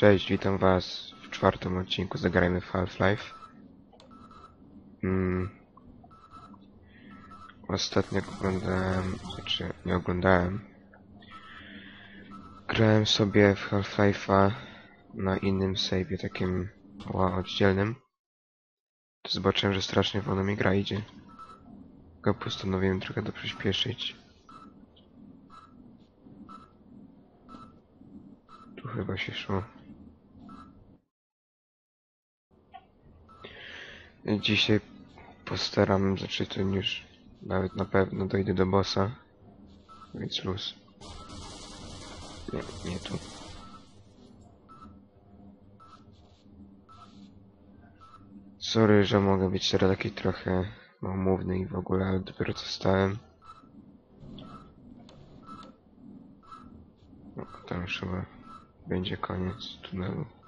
Cześć, witam was w czwartym odcinku Zagrajmy w Half-Life. Mm. Ostatnio oglądałem, znaczy nie oglądałem. Grałem sobie w Half-Life'a na innym save'ie, takim oddzielnym. To zobaczyłem, że strasznie wolno mi gra idzie. Tylko postanowiłem trochę to przyspieszyć. Tu chyba się szło. Dzisiaj postaram, znaczy to już nawet na pewno dojdę do bossa. Więc luz. Nie, nie tu. Sorry, że mogę być teraz taki trochę małomówny i w ogóle, ale dopiero co stałem. No, tam już chyba będzie koniec tunelu.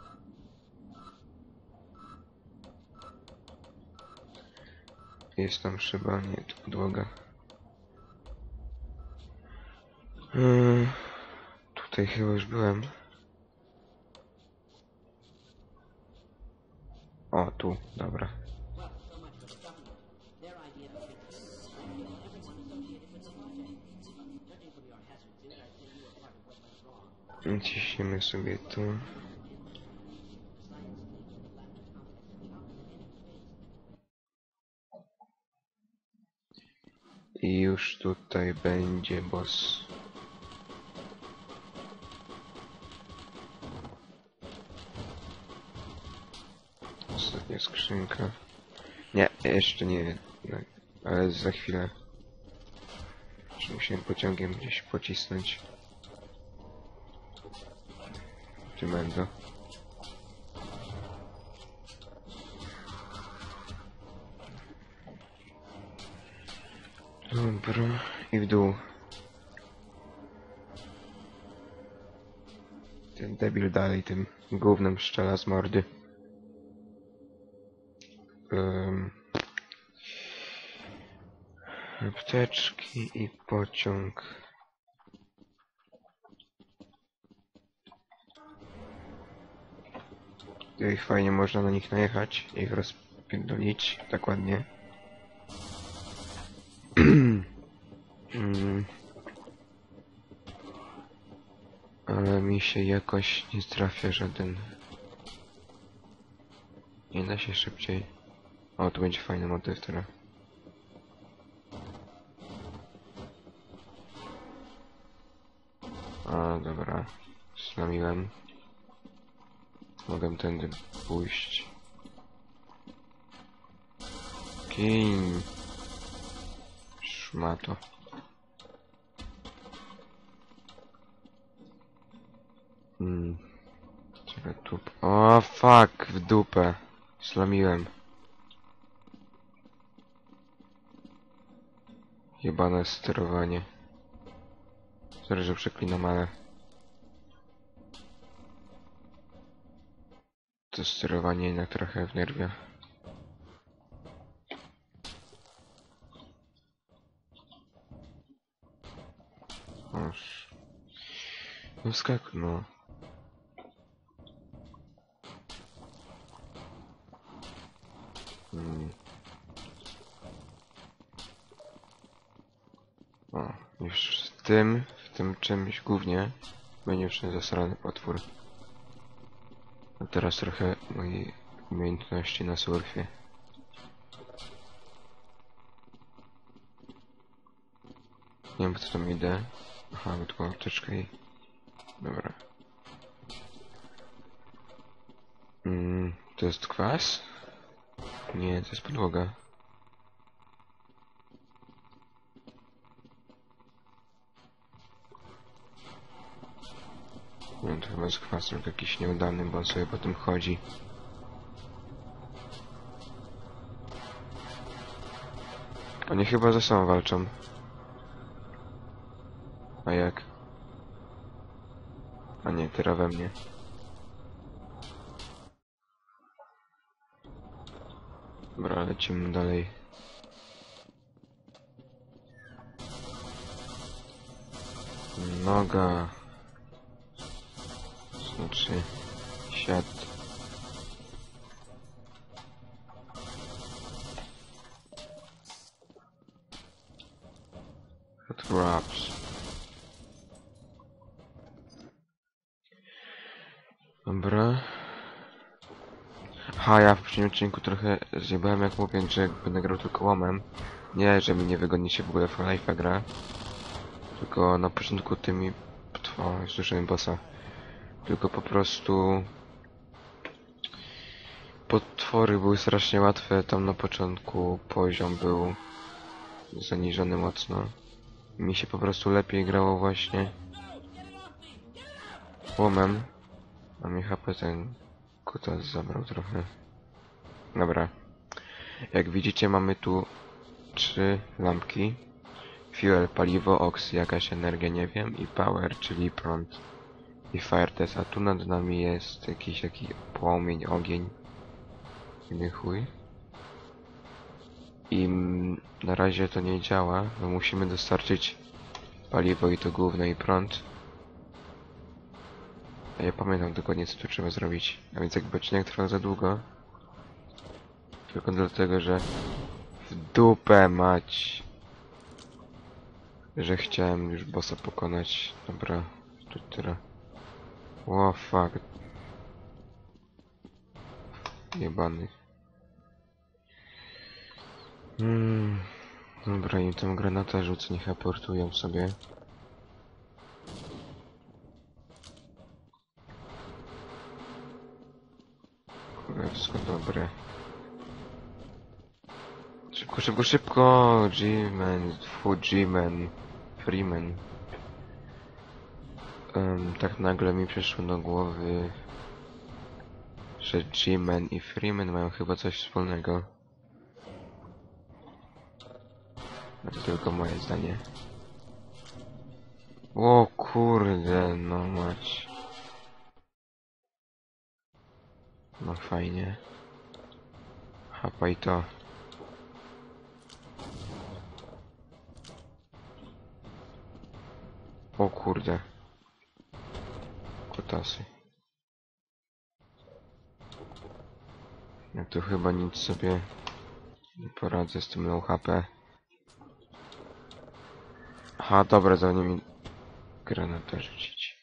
Jest tam szyba, nie, to podłoga. Yy, tutaj chyba już byłem. O, tu, dobra. Ciśniemy sobie tu. I już tutaj będzie boss. Ostatnia skrzynka. Nie, jeszcze nie. No, ale za chwilę. Jeszcze musiałem pociągiem gdzieś pocisnąć. Czy będę? Dobra, i w dół. Ten debil dalej tym gównem szczela z mordy. Um, apteczki i pociąg. Tutaj fajnie można na nich najechać i ich rozpierdolić tak ładnie. Ale mi się jakoś nie trafia żaden. Nie da się szybciej. O, tu będzie fajny motyw teraz. A, dobra. Znamiłem. Mogę tędy pójść. Kim? Szmato. Hmm. Czekaj tu. O, fuck, w dupę. Slamiłem. Jebane sterowanie. Sorry, że przeklinam, ale... To sterowanie jednak trochę wnerwia. Oż. No skak, no. Hmm. O, już w tym, w tym czymś głównie będzie już ten zasrany potwór. A teraz trochę mojej umiejętności na surfie. Nie wiem co tam idę. Aha, tylko apteczkę i... Dobra. Mm, to jest kwas? Nie, to jest podłoga. Nie, to chyba jest kwas tylko jakiś nieudany, bo on sobie po tym chodzi. Oni chyba ze sobą walczą. A jak? A nie, teraz we mnie. Dobra, lecimy dalej. Noga. Znaczy... Shit. Hot wraps. Dobra. Ha, ja w poprzednim odcinku trochę zjebałem jak mówię, że będę grał tylko łomem. Nie, że mi nie się w ogóle w Half-Life'a gra. Tylko na początku tymi... O, słyszałem bossa. Tylko po prostu... Potwory były strasznie łatwe, tam na początku poziom był zaniżony mocno. Mi się po prostu lepiej grało właśnie łomem. A mi HP ten kutas zabrał trochę. Dobra. Jak widzicie mamy tu trzy lampki. Fuel, paliwo, ox, jakaś energia, nie wiem. I power, czyli prąd. I fire test. A tu nad nami jest jakiś taki płomień, ogień. Inny chuj. I na razie to nie działa, bo musimy dostarczyć paliwo i to główne i prąd. A ja pamiętam dokładnie co tu trzeba zrobić. A więc jakby odcinek trwał za długo. Tylko dlatego, że w dupę mać. Że chciałem już bossa pokonać. Dobra, tu tyle. O fuck. Jebany. Hmm. Dobra, im tam granatę rzucę, niech aportują sobie. Szybko, szybko! G-Man, G-Man, Freeman. Em, tak nagle mi przyszło do głowy, że G-Man i Freeman mają chyba coś wspólnego. To tylko moje zdanie. O kurde, no mać. No fajnie. Hapaj to. O kurde. Kutasy. Ja tu chyba nic sobie nie poradzę z tym low HP. Aha, dobra, za nimi granatę rzucić.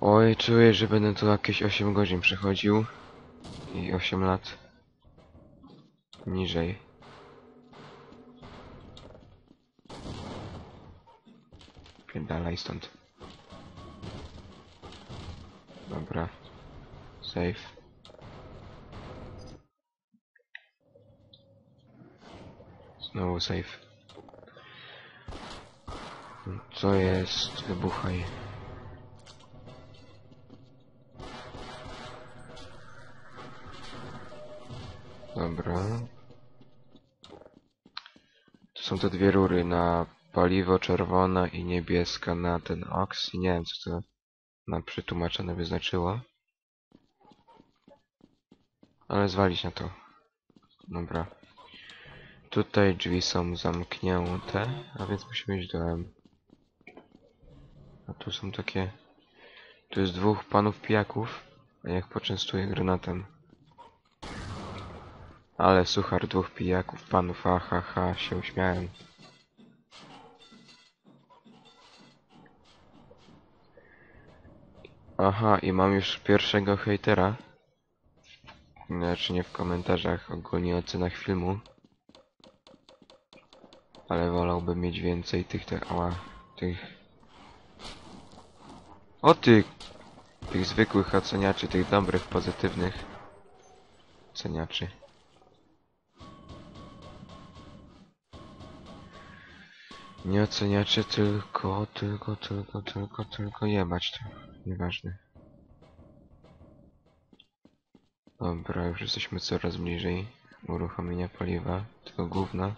Oj, czuję, że będę tu jakieś 8 godzin przechodził. I 8 lat. Niżej. Pierdalaj stąd. Dobra. Safe. Znowu safe. Co jest? Wybuchaj. Dobra. Tu są te dwie rury na paliwo czerwona i niebieska na ten oks. Nie wiem co to na przetłumaczone by znaczyło. Ale zwalić na to. Dobra. Tutaj drzwi są zamknięte, a więc musimy iść do M. A tu są takie... Tu jest dwóch panów pijaków, a jak poczęstuję granatem. Ale suchar dwóch pijaków, panów, ha, ha, ha, się uśmiałem. Aha, i mam już pierwszego hejtera. Znaczy nie w komentarzach, ogólnie ocenach filmu. Ale wolałbym mieć więcej tych, te, ała, tych... O tych! Tych zwykłych oceniaczy, tych dobrych, pozytywnych oceniaczy. Nie oceniacie tylko, tylko, tylko, tylko, tylko jebać to. Nieważne. Dobra, już jesteśmy coraz bliżej uruchomienia paliwa. Tylko gówna.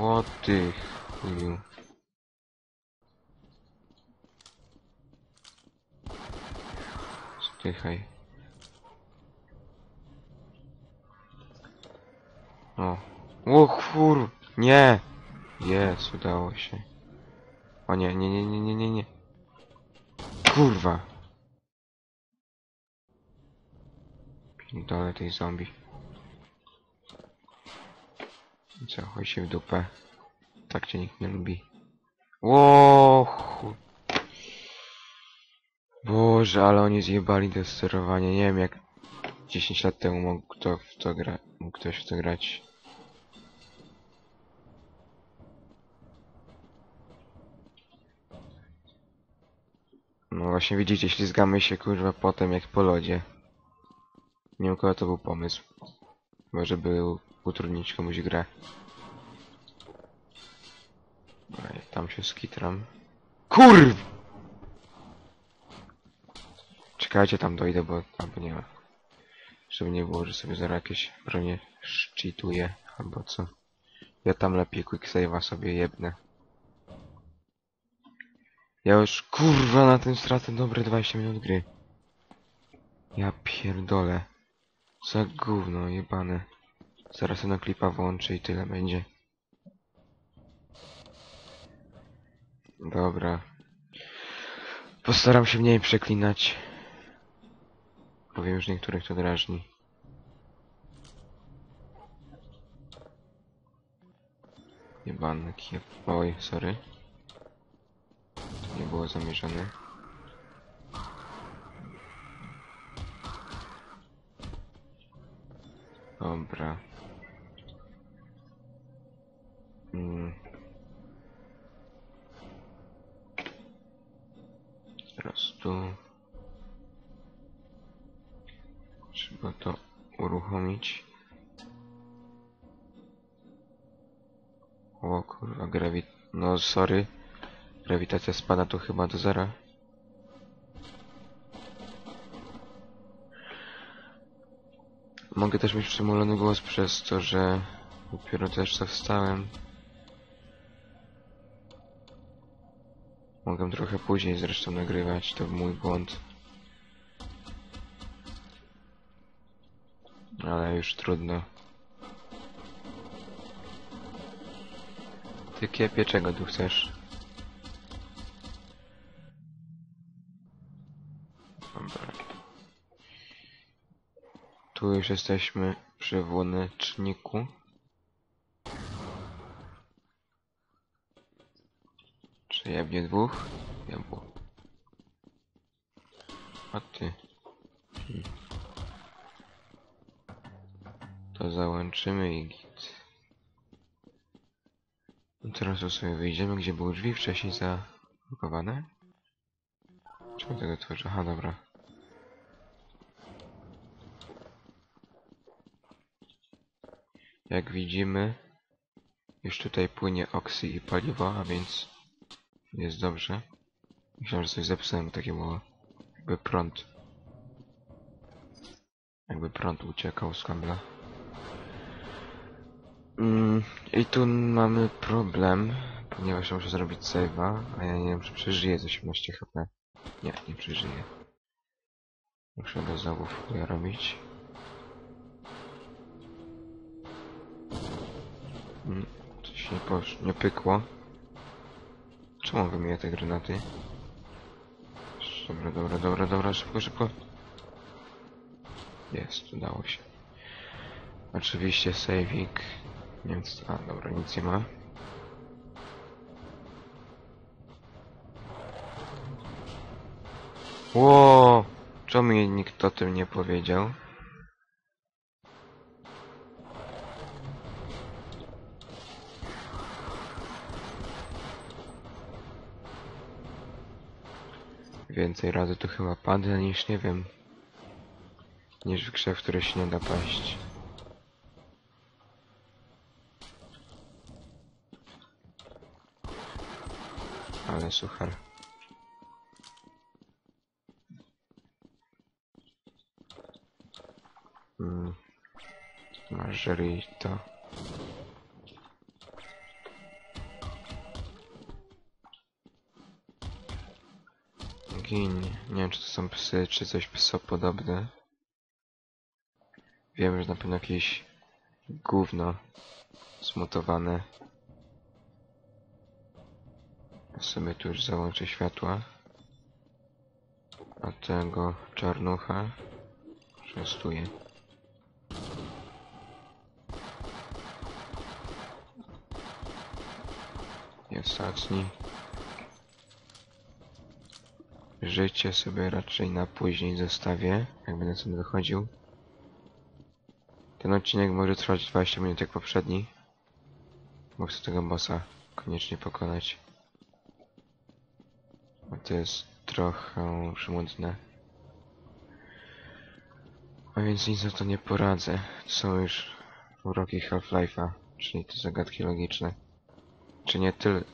O ty chuju. O. O kur... Nie! Jest, udało się. O nie, nie, nie, nie, nie, nie, nie. Kurwa. Dole tej zombie. Co, chodź się w dupę. Tak cię nikt nie lubi. Łochu. Boże, ale oni zjebali to sterowanie. Nie wiem jak 10 lat temu mógł, to w to gra... mógł ktoś w to grać. Właśnie widzicie, ślizgamy się kurwa potem jak po lodzie. Nie wiem kogo to był pomysł. Chyba żeby utrudnić komuś grę. Ja tam się skitram. KURW! Czekajcie, tam dojdę, bo tam nie ma. Żeby nie było, że sobie zaraz jakieś bronie szczytuję, albo co. Ja tam lepiej quick save'a sobie jebnę. Ja już kurwa na tym stracę dobre 20 minut gry. Ja pierdolę. Za gówno jebane. Zaraz jedno klipa włączę i tyle będzie. Dobra. Postaram się mniej przeklinać. Bo wiem, że niektórych to drażni. Jebany kiep. Oj, sorry. Nie było zamierzone. Dobra. Mm. Teraz tu. Trzeba to uruchomić. O kurwa, grawit... No sorry. Grawitacja spada tu chyba do zera. Mogę też mieć przymulony głos przez to, że dopiero też co wstałem. Mogę trochę później zresztą nagrywać, to mój błąd. Ale już trudno. Ty kiepie, czego tu chcesz? Tu już jesteśmy przy włoneczniku. Czy jebnie dwóch? Jebło. A ty. To załączymy i git. I teraz sobie wyjdziemy, gdzie były drzwi wcześniej zablokowane. Czemu tego tworzę? Aha, dobra. Jak widzimy, już tutaj płynie oksy i paliwo, a więc jest dobrze. Myślałem, że coś zepsułem, takie było jakby prąd. Jakby prąd uciekał z kabla. Mm, I tu mamy problem, ponieważ muszę zrobić save'a, a ja nie wiem, czy przeżyję z 18 HP. Nie, nie przeżyję. Muszę go znowu robić. Mm, coś nie posz... nie pykło. Czemu wymienię te granaty? Dobra, dobra, dobra, dobra, szybko, szybko. Jest, udało się. Oczywiście saving. Co... A, dobra, nic nie ma. Ło! Czemu mi nikt o tym nie powiedział? Więcej razy tu chyba padnę niż nie wiem. Niż w grze, w której się nie da paść. Ale suchar. Mm. Margerito. Nie wiem, czy to są psy, czy coś pso podobne. Wiem, że na pewno jakieś gówno zmutowane. Ja sobie tu już załączę światła. A tego czarnucha częstuję. Jest ostatni. Życie sobie raczej na później zostawię, jak będę sobie wychodził. Ten odcinek może trwać 20 minut jak poprzedni. Bo chcę tego bossa koniecznie pokonać. Bo to jest trochę żmudne. A więc nic na to nie poradzę. To są już uroki Half-Life'a, czyli te zagadki logiczne. Czy nie tyle...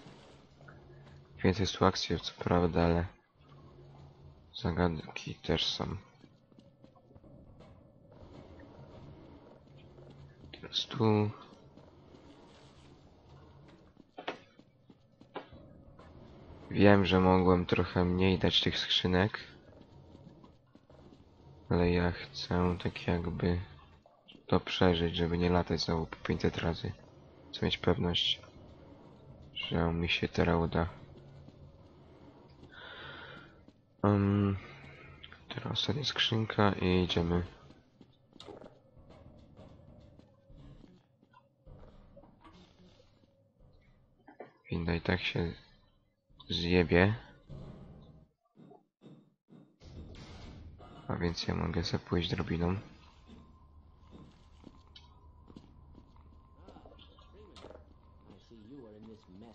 Więcej jest tu akcji, co prawda, ale... Zagadki też są. Tu... Wiem, że mogłem trochę mniej dać tych skrzynek. Ale ja chcę tak jakby to przeżyć, żeby nie latać znowu po 500 razy. Chcę mieć pewność, że mi się teraz uda. Um, teraz ostatnia skrzynka i idziemy. Winda i tak się zjebie. A więc ja mogę sobie pójść drobiną.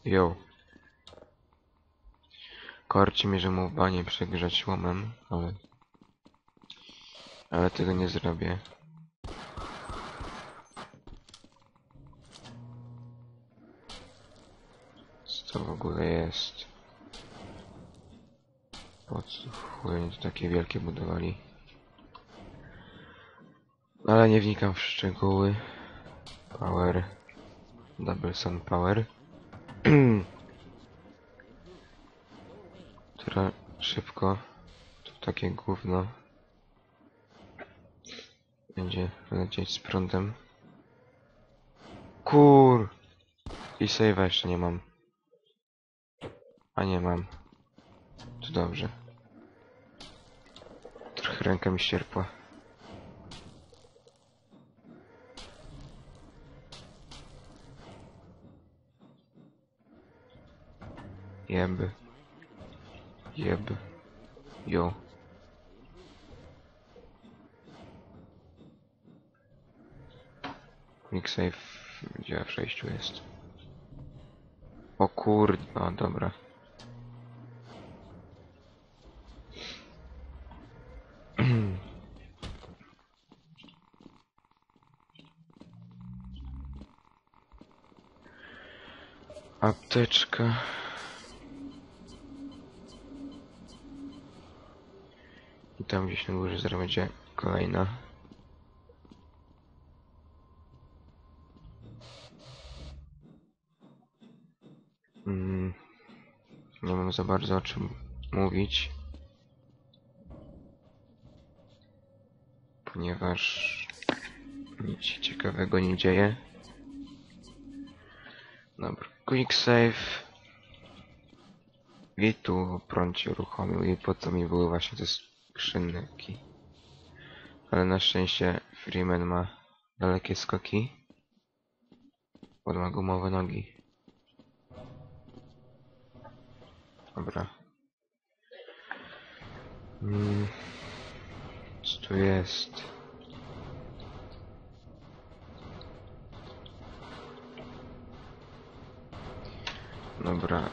Jo. Korci mnie, że mu banie przegrzać łomem, ale... Ale tego nie zrobię. Co to w ogóle jest? Po co chuj to takie wielkie budowali? Ale nie wnikam w szczegóły. Power. Double Sun Power. Teraz szybko. Tu takie gówno. Będzie lecieć z prądem. Kur! I save'a jeszcze nie mam. A nie mam. To dobrze. Trochę ręka mi ścierpła. Jeb. Jeb. Jo. Quick save gdzie w przejściu jest. O kurde, o dobra. Apteczka. Tam gdzieś na górze zaraz będzie kolejna. Mm, nie mam za bardzo o czym mówić. Ponieważ nic się ciekawego nie dzieje. Dobra, quick save. I tu prąd się uruchomił i po to mi były właśnie te skrzynki. Ale na szczęście Freeman ma dalekie skoki. Pod ma gumowe nogi. Dobra. Mm. Co tu jest? Dobra.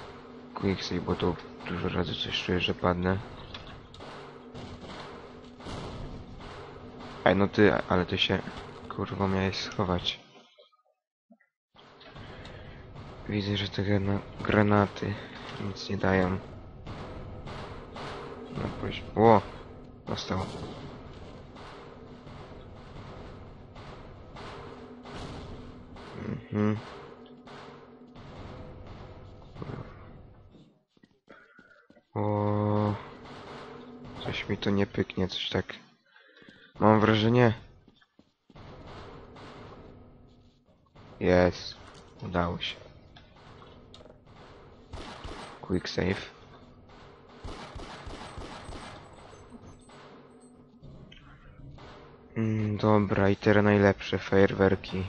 Quick save, bo tu dużo razy coś czuję, że padnę. Ej, no ty, ale ty się, kurwa, miałeś schować. Widzę, że te grana granaty nic nie dają. No pójdź. Ło! Dostał. Mhm. O, coś mi to nie pyknie, coś tak. Mam wrażenie. Jest. Udało się. Quick save. Mm, dobra, i teraz najlepsze fajerwerki.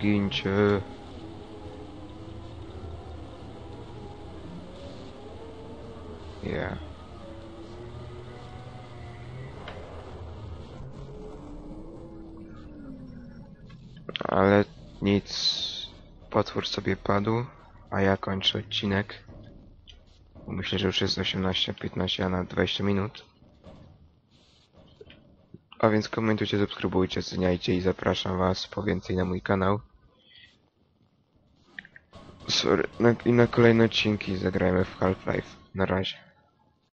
Gincie. Yeah. Ale nic. Potwór sobie padł, a ja kończę odcinek. Myślę, że już jest 18, 15, a na 20 minut. A więc komentujcie, subskrybujcie, oceniajcie i zapraszam was po więcej na mój kanał. Sorry. Na, I na kolejne odcinki zagrajmy w Half-Life. Na razie.